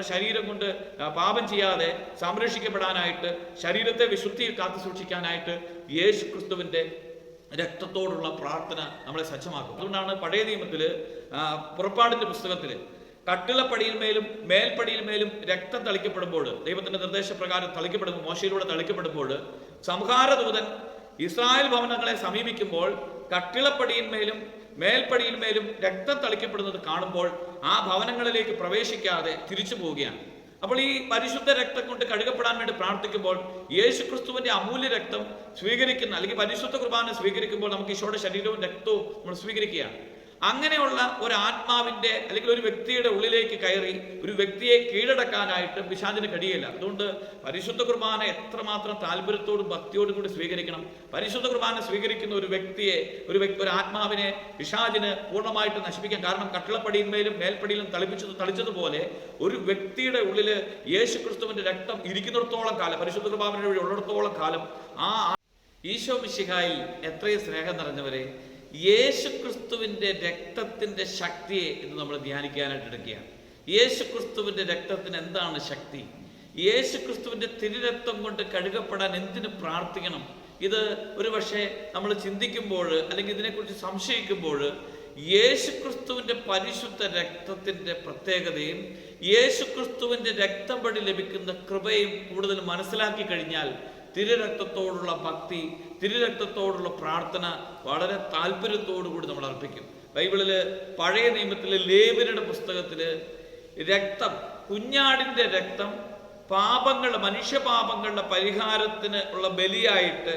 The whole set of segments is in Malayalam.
നമ്മുടെ ശരീരം കൊണ്ട് പാപം ചെയ്യാതെ സംരക്ഷിക്കപ്പെടാനായിട്ട് ശരീരത്തെ വിശുദ്ധിയിൽ കാത്തു സൂക്ഷിക്കാനായിട്ട് യേശു ക്രിസ്തുവിന്റെ രക്തത്തോടുള്ള പ്രാർത്ഥന നമ്മളെ സജ്ജമാക്കും. അതുകൊണ്ടാണ് പഴയ നിയമത്തിൽ പുറപ്പാടിന്റെ പുസ്തകത്തിൽ കട്ടിളപ്പടിയിന്മേലും മേൽപ്പടിയിന്മേലും രക്തം തളിക്കപ്പെടുമ്പോൾ ദൈവത്തിന്റെ നിർദ്ദേശപ്രകാരം തളിക്കപ്പെടുമ്പോൾ മോശയിലൂടെ തളിക്കപ്പെടുമ്പോൾ സംഹാരദൂതൻ ഇസ്രായേൽ ഭവനങ്ങളെ സമീപിക്കുമ്പോൾ കട്ടിളപ്പടിയിന്മേലും മേൽപ്പടിയിന്മേലും രക്തം തളിക്കപ്പെടുന്നത് കാണുമ്പോൾ ആ ഭവനങ്ങളിലേക്ക് പ്രവേശിക്കാതെ തിരിച്ചു പോവുകയാണ്. അപ്പോൾ ഈ പരിശുദ്ധ രക്തം കൊണ്ട് കഴുകപ്പെടാൻ വേണ്ടി പ്രാർത്ഥിക്കുമ്പോൾ യേശു ക്രിസ്തുവിന്റെ അമൂല്യ രക്തം സ്വീകരിക്കുന്ന അല്ലെങ്കിൽ പരിശുദ്ധ കുർബാന സ്വീകരിക്കുമ്പോൾ നമുക്ക് ഈശോയുടെ ശരീരവും രക്തവും നമ്മൾ സ്വീകരിക്കുകയാണ്. അങ്ങനെയുള്ള ഒരു ആത്മാവിന്റെ അല്ലെങ്കിൽ ഒരു വ്യക്തിയുടെ ഉള്ളിലേക്ക് കയറി ഒരു വ്യക്തിയെ കീഴടക്കാനായിട്ട് പിശാചിന് കഴിയില്ല. അതുകൊണ്ട് പരിശുദ്ധ കുർബാന എത്രമാത്രം താല്പര്യത്തോടും ഭക്തിയോടും കൂടി സ്വീകരിക്കണം. പരിശുദ്ധ കുർബാന സ്വീകരിക്കുന്ന ഒരു വ്യക്തിയെ ഒരു വ്യക്തി ഒരു ആത്മാവിനെ പിശാചിന് പൂർണമായിട്ട് നശിപ്പിക്കാൻ കാരണം കട്ടിളപ്പടിയിന്മേലും മേൽപ്പടിയിലും തളിപ്പിച്ചത് തളിച്ചതുപോലെ ഒരു വ്യക്തിയുടെ ഉള്ളിൽ യേശു ക്രിസ്തുവിന്റെ രക്തം ഇരിക്കുന്നിടത്തോളം കാലം പരിശുദ്ധ കുർബാന വഴി ഉള്ളിടത്തോളം കാലം ആ ഈശോ മിശിഹായിൽ എത്രയും സ്നേഹം നിറഞ്ഞവരെ യേശു ക്രിസ്തുവിന്റെ രക്തത്തിന്റെ ശക്തിയെ ഇന്ന് നമ്മൾ ധ്യാനിക്കാനായിട്ട് എടുക്കുകയാണ്. യേശു ക്രിസ്തുവിന്റെ രക്തത്തിന് എന്താണ് ശക്തി? യേശു ക്രിസ്തുവിന്റെ തിരുരക്തം കൊണ്ട് കഴുകപ്പെടാൻ എന്തിന് പ്രാർത്ഥിക്കണം? ഇത് ഒരു പക്ഷേ നമ്മൾ ചിന്തിക്കുമ്പോൾ അല്ലെങ്കിൽ ഇതിനെക്കുറിച്ച് സംശയിക്കുമ്പോൾ യേശു ക്രിസ്തുവിന്റെ പരിശുദ്ധ രക്തത്തിന്റെ പ്രത്യേകതയും യേശു ക്രിസ്തുവിന്റെ രക്തം വഴി ലഭിക്കുന്ന കൃപയും കൂടുതൽ മനസ്സിലാക്കി കഴിഞ്ഞാൽ തിരുരക്തത്തോടുള്ള ഭക്തി തിരുരക്തത്തോടുള്ള പ്രാർത്ഥന വളരെ താല്പര്യത്തോടു കൂടി നമ്മൾ അർപ്പിക്കും. ബൈബിളിൽ പഴയ നിയമത്തിലെ ലേബിനുടെ പുസ്തകത്തിൽ രക്തം കുഞ്ഞാടിന്റെ രക്തം പാപങ്ങൾ മനുഷ്യപാപങ്ങളുടെ പരിഹാരത്തിന് ഉള്ള ബലിയായിട്ട്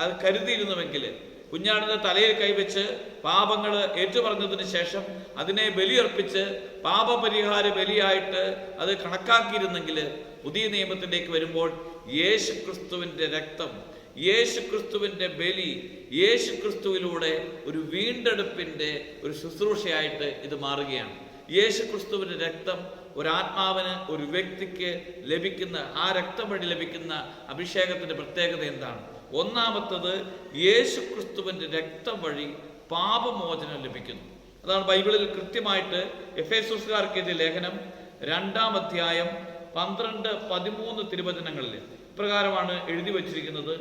അത് കരുതിയിരുന്നുവെങ്കിൽ കുഞ്ഞാടിന്റെ തലയിൽ കൈവച്ച് പാപങ്ങൾ ഏറ്റുപറഞ്ഞതിന് ശേഷം അതിനെ ബലിയർപ്പിച്ച് പാപപരിഹാര ബലിയായിട്ട് അത് കണക്കാക്കിയിരുന്നെങ്കിൽ പുതിയ നിയമത്തിലേക്ക് വരുമ്പോൾ യേശു ക്രിസ്തുവിന്റെ രക്തം യേശു ക്രിസ്തുവിന്റെ ബലി യേശു ക്രിസ്തുവിലൂടെ ഒരു വീണ്ടെടുപ്പിന്റെ ഒരു ശുശ്രൂഷയായിട്ട് ഇത് മാറുകയാണ്. യേശു ക്രിസ്തുവിന്റെ രക്തം ഒരാത്മാവിന് ഒരു വ്യക്തിക്ക് ലഭിക്കുന്ന ആ രക്തം വഴി ലഭിക്കുന്ന അഭിഷേകത്തിന്റെ പ്രത്യേകത എന്താണ്? ഒന്നാമത്തത് യേശു ക്രിസ്തുവിന്റെ രക്തം വഴി പാപമോചനം ലഭിക്കുന്നു. അതാണ് ബൈബിളിൽ കൃത്യമായിട്ട് എഫ് എസുകാർക്ക് ലേഖനം രണ്ടാം അധ്യായം പന്ത്രണ്ട് പതിമൂന്ന് തിരുവചനങ്ങളിൽ ഇപ്രകാരമാണ് എഴുതി വച്ചിരിക്കുന്നത്.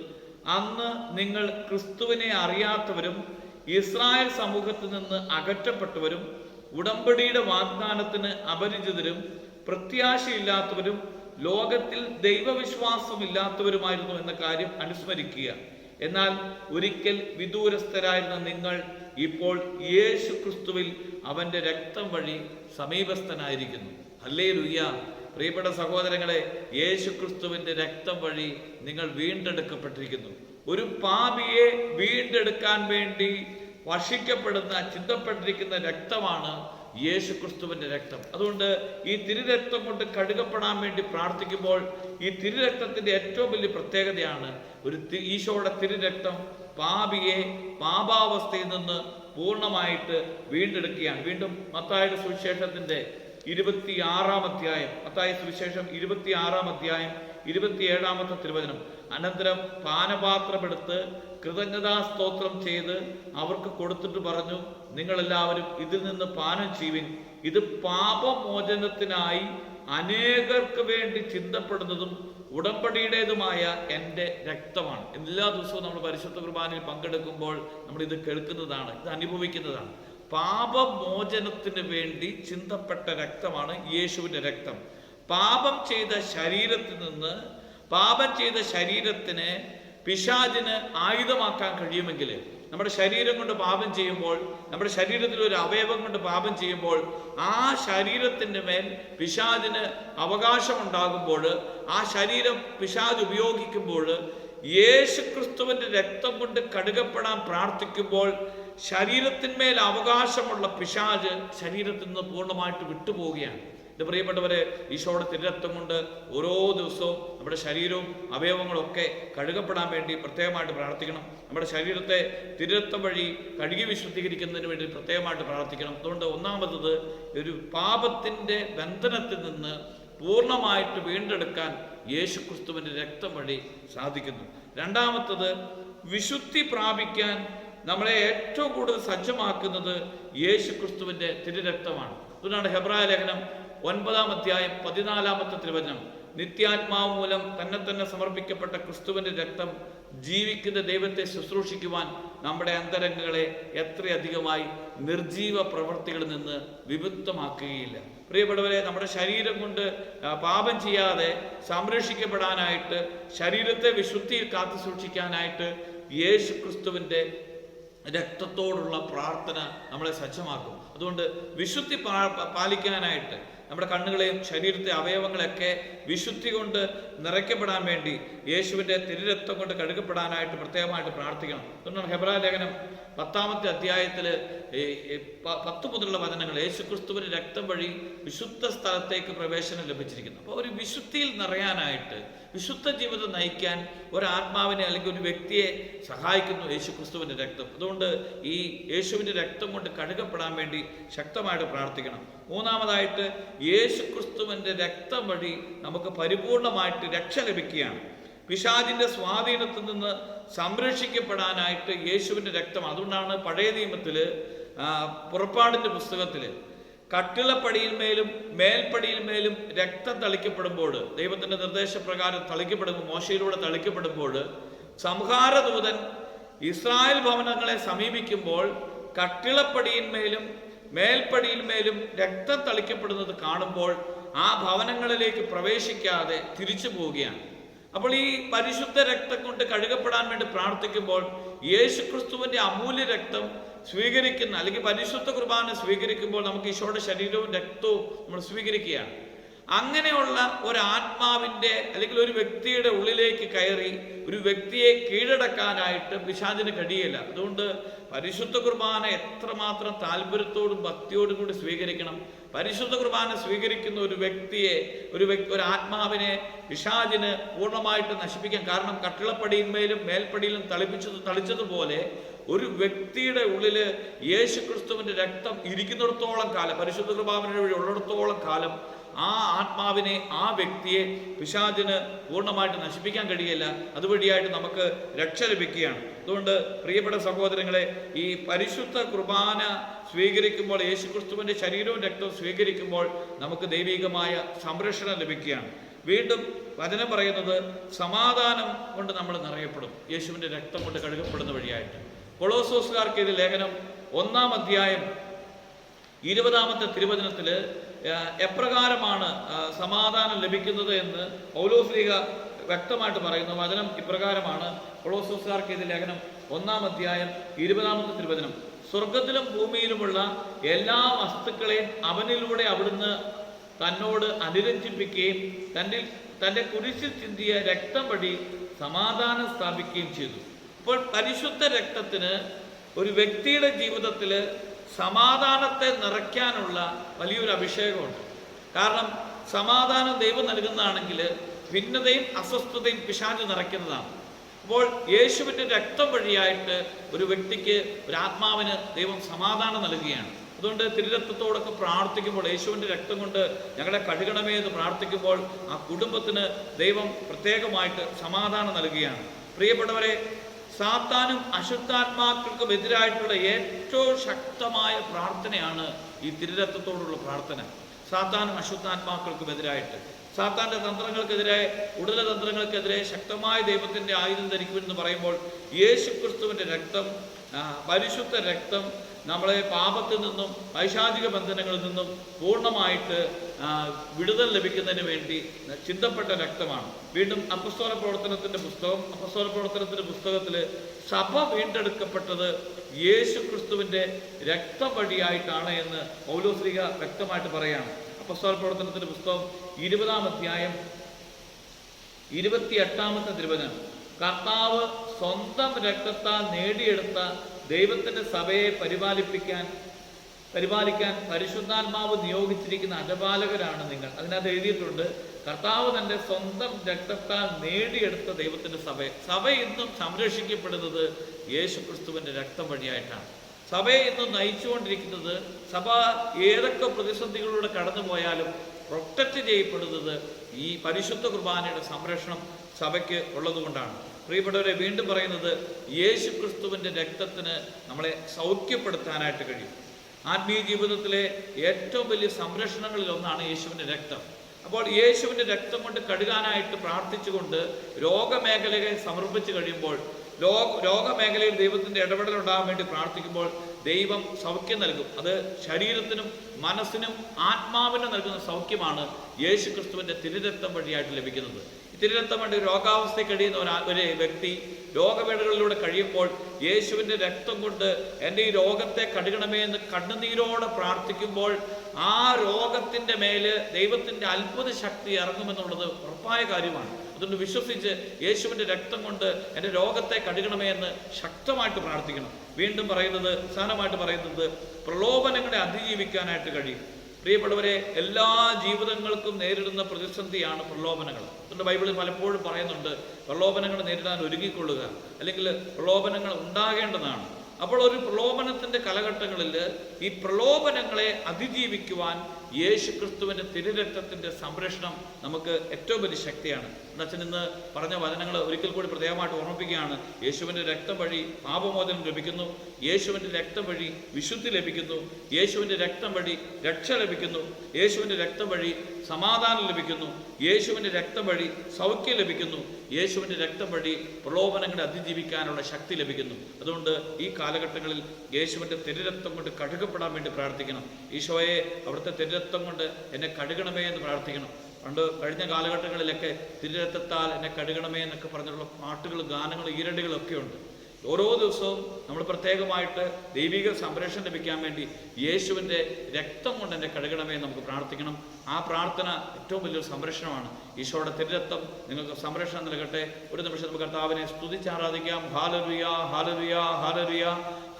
അന്ന് നിങ്ങൾ ക്രിസ്തുവിനെ അറിയാത്തവരും ഇസ്രായേൽ സമൂഹത്തിൽ നിന്ന് അകറ്റപ്പെട്ടവരും ഉടമ്പടിയുടെ വാഗ്ദാനത്തിന് അപരിചിതരും പ്രത്യാശയില്ലാത്തവരും ലോകത്തിൽ ദൈവവിശ്വാസമില്ലാത്തവരുമായിരുന്നു എന്ന കാര്യം അനുസ്മരിക്കുക. എന്നാൽ ഒരിക്കൽ വിദൂരസ്ഥരായിരുന്ന നിങ്ങൾ ഇപ്പോൾ യേശു ക്രിസ്തുവിൽ അവന്റെ രക്തം വഴി സമീപസ്ഥനായിരിക്കുന്നു. അല്ലേ ലുയ്യ പ്രിയപ്പെട്ട സഹോദരങ്ങളെ യേശു ക്രിസ്തുവിന്റെ രക്തം വഴി നിങ്ങൾ വീണ്ടെടുക്കപ്പെട്ടിരിക്കുന്നു. ഒരു പാപിയെ വീണ്ടെടുക്കാൻ വേണ്ടി വർഷിക്കപ്പെടുന്ന ചിന്തപ്പെട്ടിരിക്കുന്ന രക്തമാണ് യേശു ക്രിസ്തുവിന്റെ രക്തം. അതുകൊണ്ട് ഈ തിരുരക്തം കൊണ്ട് കഴുകപ്പെടാൻ വേണ്ടി പ്രാർത്ഥിക്കുമ്പോൾ ഈ തിരുരക്തത്തിന്റെ ഏറ്റവും വലിയ പ്രത്യേകതയാണ് ഒരു ഈശോയുടെ തിരുരക്തം പാപിയെ പാപാവസ്ഥയിൽ നിന്ന് പൂർണമായിട്ട് വീണ്ടെടുക്കുകയാണ്. വീണ്ടും മത്തായുടെ സുവിശേഷത്തിന്റെ ഇരുപത്തി ആറാം അധ്യായം. അത്തായ സുവിശേഷം ഇരുപത്തി ആറാം അധ്യായം ഇരുപത്തിയേഴാമത്തെ തിരുവചനം. അനന്തരം പാനപാത്രമെടുത്ത് കൃതജ്ഞതാ സ്തോത്രം ചെയ്ത് അവർക്ക് കൊടുത്തിട്ട് പറഞ്ഞു നിങ്ങളെല്ലാവരും ഇതിൽ നിന്ന് പാനം ചെയ്യുവിൻ. ഇത് പാപമോചനത്തിനായി അനേകർക്ക് വേണ്ടി ചിന്തപ്പെടുന്നതും ഉടമ്പടിയുടേതുമായ എന്റെ രക്തമാണ്. എല്ലാ ദിവസവും നമ്മൾ പരിശുദ്ധ കുർബാനയിൽ പങ്കെടുക്കുമ്പോൾ നമ്മൾ ഇത് കേൾക്കുന്നതാണ് ഇത് അനുഭവിക്കുന്നതാണ്. പാപമോചനത്തിന് വേണ്ടി ചിന്തപ്പെട്ട രക്തമാണ് യേശുവിന്റെ രക്തം. പാപം ചെയ്ത ശരീരത്തിൽ നിന്ന് പാപം ചെയ്ത ശരീരത്തിന് പിശാചിന് ആയുധമാക്കാൻ കഴിയുമെങ്കിൽ നമ്മുടെ ശരീരം കൊണ്ട് പാപം ചെയ്യുമ്പോൾ നമ്മുടെ ശരീരത്തിൽ ഒരു അവയവം കൊണ്ട് പാപം ചെയ്യുമ്പോൾ ആ ശരീരത്തിന്റെ മേൽ പിശാചിന് അവകാശമുണ്ടാകുമ്പോൾ ആ ശരീരം പിശാജ് ഉപയോഗിക്കുമ്പോൾ യേശു ക്രിസ്തുവിന്റെ രക്തം കൊണ്ട് കടുകപ്പെടാൻ പ്രാർത്ഥിക്കുമ്പോൾ ശരീരത്തിന്മേൽ അവകാശമുള്ള പിശാജ് ശരീരത്തിൽ നിന്ന് പൂർണമായിട്ട് വിട്ടുപോവുകയാണ്. എന്റെ പ്രിയപ്പെട്ടവരെ ഈശോയുടെ തിരുരക്തം കൊണ്ട് ഓരോ ദിവസവും നമ്മുടെ ശരീരവും അവയവങ്ങളൊക്കെ കഴുകപ്പെടാൻ വേണ്ടി പ്രത്യേകമായിട്ട് പ്രാർത്ഥിക്കണം. നമ്മുടെ ശരീരത്തെ തിരുരക്തം വഴി കഴുകി വിശുദ്ധീകരിക്കുന്നതിന് വേണ്ടി പ്രത്യേകമായിട്ട് പ്രാർത്ഥിക്കണം. അതുകൊണ്ട് ഒന്നാമത്തത് ഒരു പാപത്തിന്റെ ബന്ധനത്തിൽ നിന്ന് പൂർണമായിട്ട് വീണ്ടെടുക്കാൻ യേശു ക്രിസ്തുവിന്റെ രക്തം വഴി സാധിക്കുന്നു. രണ്ടാമത്തത് വിശുദ്ധി പ്രാപിക്കാൻ നമ്മളെ ഏറ്റവും കൂടുതൽ സജ്ജമാക്കുന്നത് യേശു ക്രിസ്തുവിന്റെ തിരുരക്തമാണ്. അതുകൊണ്ടാണ് ഹെബ്രായ ലേഖനം ഒൻപതാം അധ്യായം പതിനാലാമത്തെ തിരുവചനം. നിത്യാത്മാവ് മൂലം തന്നെ തന്നെ സമർപ്പിക്കപ്പെട്ട ക്രിസ്തുവിന്റെ രക്തം ജീവിക്കുന്ന ദൈവത്തെ ശുശ്രൂഷിക്കുവാൻ നമ്മുടെ അന്തരംഗങ്ങളെ എത്രയധികമായി നിർജീവ പ്രവൃത്തികളിൽ നിന്ന് വിമുക്തമാക്കുകയില്ല. പ്രിയപ്പെട്ടവരെ നമ്മുടെ ശരീരം കൊണ്ട് പാപം ചെയ്യാതെ സംരക്ഷിക്കപ്പെടാനായിട്ട് ശരീരത്തെ വിശുദ്ധിയിൽ കാത്തു സൂക്ഷിക്കാനായിട്ട് യേശു ക്രിസ്തുവിന്റെ രക്തത്തോടുള്ള പ്രാർത്ഥന നമ്മളെ സജ്ജമാക്കും. അതുകൊണ്ട് വിശുദ്ധി പാലിക്കാനായിട്ട് നമ്മുടെ കണ്ണുകളെയും ശരീരത്തെ അവയവങ്ങളൊക്കെ വിശുദ്ധി കൊണ്ട് നിറയ്ക്കപ്പെടാൻ വേണ്ടി യേശുവിന്റെ തിരുരക്തം കൊണ്ട് കഴുകപ്പെടാനായിട്ട് പ്രത്യേകമായിട്ട് പ്രാർത്ഥിക്കണം. അതുകൊണ്ടാണ് ഹെബ്രാ ലേഖനം പത്താമത്തെ അധ്യായത്തിൽ പത്ത് മുതലുള്ള വചനങ്ങൾ യേശുക്രിസ്തുവിന് രക്തം വഴി വിശുദ്ധ സ്ഥലത്തേക്ക് പ്രവേശനം ലഭിച്ചിരിക്കുന്നു. അപ്പോൾ ഒരു വിശുദ്ധിയിൽ നിറയാനായിട്ട് വിശുദ്ധ ജീവിതം നയിക്കാൻ ഒരാത്മാവിനെ അല്ലെങ്കിൽ ഒരു വ്യക്തിയെ സഹായിക്കുന്നു യേശുക്രിസ്തുവിന്റെ രക്തം. അതുകൊണ്ട് ഈ യേശുവിന്റെ രക്തം കൊണ്ട് കഴുകപ്പെടാൻ വേണ്ടി ശക്തമായിട്ട് പ്രാർത്ഥിക്കണം. മൂന്നാമതായിട്ട് യേശുക്രിസ്തുവിന്റെ രക്തം വഴി നമുക്ക് പരിപൂർണമായിട്ട് രക്ഷ ലഭിക്കുകയാണ്. പിശാചിന്റെ സ്വാധീനത്തിൽ നിന്ന് സംരക്ഷിക്കപ്പെടാനായിട്ട് യേശുവിന്റെ രക്തം. അതുകൊണ്ടാണ് പഴയ നിയമത്തിൽ പുറപ്പാടിന്റെ പുസ്തകത്തിൽ കട്ടിളപ്പടിയിന്മേലും മേൽപ്പടിയിന്മേലും രക്തം തളിക്കപ്പെടുമ്പോൾ ദൈവത്തിന്റെ നിർദ്ദേശപ്രകാരം തളിക്കപ്പെടുമ്പോൾ മോശയിലൂടെ തളിക്കപ്പെടുമ്പോൾ സംഹാരദൂതൻ ഇസ്രായേൽ ഭവനങ്ങളെ സമീപിക്കുമ്പോൾ കട്ടിളപ്പടിയിന്മേലും മേൽപ്പടിയിന്മേലും രക്തം തളിക്കപ്പെടുന്നത് കാണുമ്പോൾ ആ ഭവനങ്ങളിലേക്ക് പ്രവേശിക്കാതെ തിരിച്ചു പോവുകയാണ്. അപ്പോൾ ഈ പരിശുദ്ധ രക്തം കൊണ്ട് കഴുകപ്പെടാൻ വേണ്ടി പ്രാർത്ഥിക്കുമ്പോൾ യേശുക്രിസ്തുവിന്റെ അമൂല്യ രക്തം സ്വീകരിക്കുന്ന അല്ലെങ്കിൽ പരിശുദ്ധ കുർബാന സ്വീകരിക്കുമ്പോൾ നമുക്ക് ഈശോയുടെ ശരീരവും രക്തവും നമ്മൾ സ്വീകരിക്കുകയാണ്. അങ്ങനെയുള്ള ഒരു ആത്മാവിന്റെ അല്ലെങ്കിൽ ഒരു വ്യക്തിയുടെ ഉള്ളിലേക്ക് കയറി ഒരു വ്യക്തിയെ കീഴടക്കാനായിട്ട് പിശാചിന് കഴിയില്ല. അതുകൊണ്ട് പരിശുദ്ധ കുർബാന എത്രമാത്രം താല്പര്യത്തോടും ഭക്തിയോടും കൂടി സ്വീകരിക്കണം. പരിശുദ്ധ കുർബാന സ്വീകരിക്കുന്ന ഒരു വ്യക്തിയെ ഒരു വ്യക്തി ഒരു ആത്മാവിനെ പിശാചിന് പൂർണമായിട്ട് നശിപ്പിക്കാൻ കാരണം കട്ടിളപ്പടിയിന്മേലും മേൽപ്പടിയിലും തളിപ്പിച്ചത് തളിച്ചതുപോലെ ഒരു വ്യക്തിയുടെ ഉള്ളിൽ യേശു ക്രിസ്തുവിന്റെ രക്തം ഇരിക്കുന്നിടത്തോളം കാലം പരിശുദ്ധ കുർബാന വഴി ഉള്ളിടത്തോളം കാലം ആ ആത്മാവിനെ ആ വ്യക്തിയെ പിശാചിന് പൂർണമായിട്ട് നശിപ്പിക്കാൻ കഴിയില്ല. അതുവഴിയായിട്ട് നമുക്ക് രക്ഷ ലഭിക്കുകയാണ്. അതുകൊണ്ട് പ്രിയപ്പെട്ട സഹോദരങ്ങളെ ഈ പരിശുദ്ധ കുർബാന സ്വീകരിക്കുമ്പോൾ യേശുക്രിസ്തുവിന്റെ ശരീരവും രക്തവും സ്വീകരിക്കുമ്പോൾ നമുക്ക് ദൈവികമായ സംരക്ഷണം ലഭിക്കുകയാണ്. വീണ്ടും വചനം പറയുന്നത് സമാധാനം കൊണ്ട് നമ്മൾ നിറയപ്പെടും. യേശുവിന്റെ രക്തം കൊണ്ട് കഴുകപ്പെടുന്ന വഴിയായിട്ട്. കൊളോസോസുകാർക്ക് ഇത് ലേഖനം ഒന്നാം അധ്യായം ഇരുപതാമത്തെ തിരുവചനത്തിൽ ആ, എപ്രകാരമാണ് സമാധാനം ലഭിക്കുന്നത് എന്ന് പൗലോസ്ലീഗ വ്യക്തമായിട്ട് പറയുന്നു. വചനം ഇപ്രകാരമാണ്. പൗലോസോസുകാർക്ക് ഇത് ലേഖനം ഒന്നാം അധ്യായം ഇരുപതാമത്തെ തിരുവചനം. സ്വർഗത്തിലും ഭൂമിയിലുമുള്ള എല്ലാ വസ്തുക്കളെയും അവനിലൂടെ അവിടുന്ന് തന്നോട് അനുരഞ്ജിപ്പിക്കുകയും തന്റെ തന്റെ കുരിശിൽ ചിന്തിയ രക്തം വഴി സമാധാനം സ്ഥാപിക്കുകയും ചെയ്തു. അപ്പോൾ പരിശുദ്ധ രക്തത്തിന് ഒരു വ്യക്തിയുടെ ജീവിതത്തിൽ സമാധാനത്തെ നിറയ്ക്കാനുള്ള വലിയൊരു അഭിഷേകമുണ്ട്. കാരണം സമാധാനം ദൈവം നൽകുന്നതാണെങ്കിൽ ഭിന്നതയും അസ്വസ്ഥതയും പിശാച് നിറയ്ക്കുന്നതാണ്. അപ്പോൾ യേശുവിന്റെ രക്തം വഴിയായിട്ട് ഒരു വ്യക്തിക്ക് ഒരു ആത്മാവിന് ദൈവം സമാധാനം നൽകുകയാണ്. അതുകൊണ്ട് തിരുരക്തത്തോടൊക്കെ പ്രാർത്ഥിക്കുമ്പോൾ യേശുവിന്റെ രക്തം കൊണ്ട് ഞങ്ങളെ കഴുകണമേ എന്ന് പ്രാർത്ഥിക്കുമ്പോൾ ആ കുടുംബത്തിന് ദൈവം പ്രത്യേകമായിട്ട് സമാധാനം നൽകുകയാണ്. പ്രിയപ്പെട്ടവരെ സാത്താനും അശുദ്ധാത്മാക്കൾക്കും എതിരായിട്ടുള്ള ഏറ്റവും ശക്തമായ പ്രാർത്ഥനയാണ് ഈ തിരുരത്വത്തോടുള്ള പ്രാർത്ഥന. സാത്താനും അശുദ്ധാത്മാക്കൾക്കും എതിരായിട്ട്. സാത്താന്റെ തന്ത്രങ്ങൾക്കെതിരെ ഉടല തന്ത്രങ്ങൾക്കെതിരെ ശക്തമായ ദൈവത്തിന്റെ ആയുധം ധരിക്കുമെന്ന് പറയുമ്പോൾ യേശു ക്രിസ്തുവിന്റെ രക്തം പരിശുദ്ധ രക്തം നമ്മളെ പാപത്തിൽ നിന്നും വൈശാചിക ബന്ധനങ്ങളിൽ നിന്നും പൂർണമായിട്ട് വിടുതൽ ലഭിക്കുന്നതിന് വേണ്ടി ചിന്തപ്പെട്ട രക്തമാണ്. വീണ്ടും അപ്പസ്തോല പ്രവർത്തനത്തിന്റെ പുസ്തകം അപ്പസ്തോല പ്രവർത്തനത്തിന്റെ പുസ്തകത്തിൽ സഭ വീണ്ടെടുക്കപ്പെട്ടത് യേശു ക്രിസ്തുവിന്റെ രക്തം വഴിയായിട്ടാണ് എന്ന് പൗലോസ്ലിക വ്യക്തമായിട്ട് പറയാണ്. അപ്പസ്തോല പ്രവർത്തനത്തിന്റെ പുസ്തകം ഇരുപതാം അധ്യായം ഇരുപത്തി എട്ടാമത്തെ തിരുവചനം. കർത്താവ് സ്വന്തം രക്തത്താൽ നേടിയെടുത്ത ദൈവത്തിന്റെ സഭയെ പരിപാലിപ്പിക്കാൻ പരിപാലിക്കാൻ പരിശുദ്ധാത്മാവ് നിയോഗിച്ചിരിക്കുന്ന അജപാലകരാണ് നിങ്ങൾ. അതിനകത്ത് എഴുതിയിട്ടുണ്ട് കർത്താവ് തന്റെ സ്വന്തം രക്തത്താൽ നേടിയെടുത്ത ദൈവത്തിന്റെ സഭ സഭ ഇന്നും സംരക്ഷിക്കപ്പെടുന്നത് യേശു ക്രിസ്തുവിന്റെ രക്തം വഴിയായിട്ടാണ്. സഭയെ ഇന്നും നയിച്ചുകൊണ്ടിരിക്കുന്നത് സഭ ഏതൊക്കെ പ്രതിസന്ധികളിലൂടെ കടന്നുപോയാലും പ്രൊട്ടക്റ്റ് ചെയ്യപ്പെടുന്നത് ഈ പരിശുദ്ധ കുർബാനയുടെ സംരക്ഷണം സഭയ്ക്ക് ഉള്ളതുകൊണ്ടാണ്. പ്രിയപ്പെട്ടവരെ വീണ്ടും പറയുന്നത് യേശു ക്രിസ്തുവിന്റെ രക്തത്തിന് നമ്മളെ സൗഖ്യപ്പെടുത്താനായിട്ട് കഴിയും. ആത്മീയ ജീവിതത്തിലെ ഏറ്റവും വലിയ സംരക്ഷണങ്ങളിൽ ഒന്നാണ് യേശുവിന്റെ രക്തം. അപ്പോൾ യേശുവിന്റെ രക്തം കൊണ്ട് കഴുകാനായിട്ട് പ്രാർത്ഥിച്ചുകൊണ്ട് രോഗമേഖലയെ സമർപ്പിച്ചു കഴിയുമ്പോൾ രോഗ രോഗമേഖലയിൽ ദൈവത്തിന്റെ ഇടപെടൽ ഉണ്ടാകാൻ വേണ്ടി പ്രാർത്ഥിക്കുമ്പോൾ ദൈവം സൗഖ്യം നൽകും. അത് ശരീരത്തിനും മനസ്സിനും ആത്മാവിനും നൽകുന്ന സൗഖ്യമാണ് യേശു ക്രിസ്തുവിന്റെ തിരുരക്തം വഴിയായിട്ട് ലഭിക്കുന്നത്. ഈ രോഗാവസ്ഥ കഴിയുന്ന ഒരു ഒരു വ്യക്തി രോഗവേടകളിലൂടെ കഴിയുമ്പോൾ യേശുവിന്റെ രക്തം കൊണ്ട് എന്റെ ഈ രോഗത്തെ കടുകണമേ എന്ന് കണ്ണുനീരോടെ പ്രാർത്ഥിക്കുമ്പോൾ ആ രോഗത്തിന്റെ മേൽ ദൈവത്തിന്റെ അത്ഭുത ശക്തി ഇറങ്ങുമെന്നുള്ളത് ഉറപ്പായ കാര്യമാണ്. അതുകൊണ്ട് വിശ്വസിച്ച് യേശുവിന്റെ രക്തം കൊണ്ട് എന്റെ രോഗത്തെ കടുകണമേ എന്ന് ശക്തമായിട്ട് പ്രാർത്ഥിക്കണം. വീണ്ടും പറയുന്നത് അവസാനമായിട്ട് പറയുന്നത് പ്രലോഭനങ്ങളെ അതിജീവിക്കാനായിട്ട് കഴിയും. പ്രിയപ്പെട്ടവരെ എല്ലാ ജീവിതങ്ങൾക്കും നേരിടുന്ന പ്രതിസന്ധിയാണ് പ്രലോഭനങ്ങൾ. അതുകൊണ്ട് ബൈബിളിൽ പലപ്പോഴും പറയുന്നുണ്ട് പ്രലോഭനങ്ങൾ നേരിടാൻ ഒരുങ്ങിക്കൊള്ളുക അല്ലെങ്കിൽ പ്രലോഭനങ്ങൾ ഉണ്ടാകേണ്ടതാണ്. അപ്പോൾ ഒരു പ്രലോഭനത്തിന്റെ കാലഘട്ടങ്ങളിൽ ഈ പ്രലോഭനങ്ങളെ അതിജീവിക്കുവാൻ യേശു ക്രിസ്തുവിന്റെ തിരുരക്തത്തിന്റെ സംരക്ഷണം നമുക്ക് ഏറ്റവും വലിയ ശക്തിയാണ്. അച്ഛൻ ഇന്ന് പറഞ്ഞ വചനങ്ങൾ ഒരിക്കൽ കൂടി പ്രത്യേകമായിട്ട് ഓർമ്മിപ്പിക്കുകയാണ്. യേശുവിന്റെ രക്തം വഴി പാപമോചനം ലഭിക്കുന്നു. യേശുവിന്റെ രക്തം വഴി വിശുദ്ധി ലഭിക്കുന്നു. യേശുവിന്റെ രക്തം വഴി രക്ഷ ലഭിക്കുന്നു. യേശുവിന്റെ രക്തം വഴി സമാധാനം ലഭിക്കുന്നു. യേശുവിന്റെ രക്തം വഴി സൗഖ്യം ലഭിക്കുന്നു. യേശുവിന്റെ രക്തം വഴി പ്രലോഭനങ്ങളെ അതിജീവിക്കാനുള്ള ശക്തി ലഭിക്കുന്നു. അതുകൊണ്ട് ഈ കാലഘട്ടങ്ങളിൽ യേശുവിന്റെ തിരുരക്തം കൊണ്ട് കഴുകപ്പെടാൻ വേണ്ടി പ്രാർത്ഥിക്കണം. ഈശോയെ അവിടുത്തെ തിരുരത്വം കൊണ്ട് എന്നെ കഴുകണമേ എന്ന് പ്രാർത്ഥിക്കണം. പണ്ട് കഴിഞ്ഞ കാലഘട്ടങ്ങളിലൊക്കെ തിരുരത്വത്താൽ എന്നെ കഴുകണമേ എന്നൊക്കെ പറഞ്ഞുള്ള പാട്ടുകൾ ഗാനങ്ങൾ ഈരടികളൊക്കെ ഉണ്ട്. ഓരോ ദിവസവും നമ്മൾ പ്രത്യേകമായിട്ട് ദൈവിക സംരക്ഷണം ലഭിക്കാൻ വേണ്ടി യേശുവിന്റെ രക്തം കൊണ്ട് എന്റെ കഴുകണമേ നമുക്ക് പ്രാർത്ഥിക്കണം. ആ പ്രാർത്ഥന ഏറ്റവും വലിയൊരു സംരക്ഷണമാണ്. ഈശോയുടെ തിരുരക്തം നിങ്ങൾക്ക് സംരക്ഷണം നൽകട്ടെ. ഒരു നിമിഷം നമുക്ക് കർത്താവിനെ സ്തുതിച്ച് ആരാധിക്കാം. ഹാലലുയ ഹാലലുയ ഹാലലുയ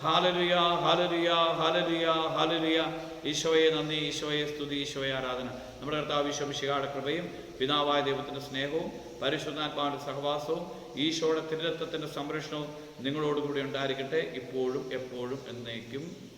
ഹാലലുയ ഹാലലുയ ഹാലലുയ ഹാലലുയ ഈശോയെ നന്ദി ഈശോയെ സ്തുതി ഈശോയെ ആരാധന. നമ്മുടെ കർത്താവ് ഈശോ മിശിഹായുടെ കൃപയും പിതാവായ ദൈവത്തിന്റെ സ്നേഹവും പരിശുദ്ധാത്മാവിന്റെ സഹവാസവും ഈശോയുടെ തിരുരത്വത്തിന്റെ സംരക്ഷണവും നിങ്ങളോടുകൂടി ഉണ്ടായിരിക്കട്ടെ. ഇപ്പോഴും എപ്പോഴും എന്നേക്കും.